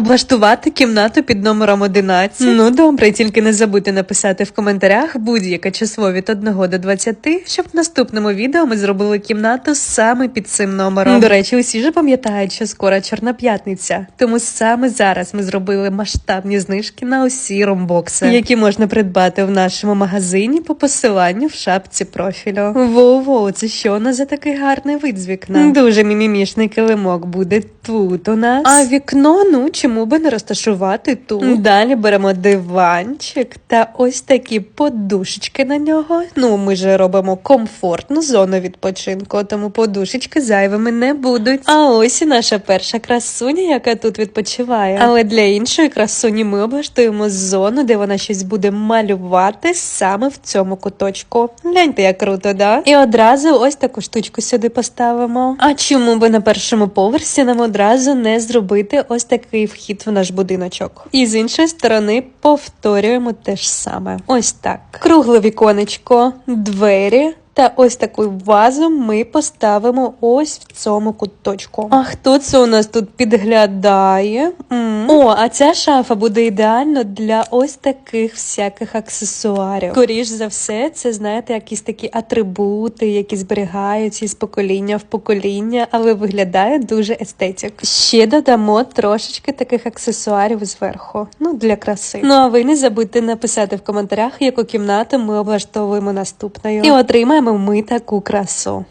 облаштувати кімнату під номером 11? Ну добре, тільки не забудьте написати в коментарях будь-яке число від 1 до 20, щоб в наступному відео ми зробили кімнату саме під цим номером. До речі, усі ж пам'ятають, що скоро Чорна п'ятниця, тому саме зараз ми зробили масштабні знижки на усі ромбокси, які можна придбати в нашому магазині по посиланню в шапці профілю. Воу-воу, це що у нас за такий гарний вид з вікна? Дуже мімімішний килимок буде тут у нас. А вікно, ну чому би не розташувати тут? Далі беремо диванчик та ось такі подушечки на нього. Ну, ми ж робимо комфортну зону відпочинку, тому подушечки зайвими не будуть. А ось і наша перша красуня, яка тут відпочиває. Але для іншої красуні ми облаштуємо зону, де вона щось буде малювати саме в цьому куточку. Гляньте, як круто, да? І одразу ось таку штучку сюди поставимо. А чому би на першому поверсі нам одразу не зробити ось такий вхід в наш будиночок? І з іншої сторони повторюємо те ж саме. Ось так. Кругле віконечко, двері. Та ось таку вазу ми поставимо ось в цьому куточку. А хто це у нас тут підглядає? М. О, а ця шафа буде ідеально для ось таких всяких аксесуарів. Скоріш за все, це знаєте, якісь такі атрибути, які зберігаються із покоління в покоління, але виглядає дуже естетик. Ще додамо трошечки таких аксесуарів зверху. Ну, для краси. Ну а ви не забудьте написати в коментарях, яку кімнату ми облаштовуємо наступною. І отримаємо ми таку красу.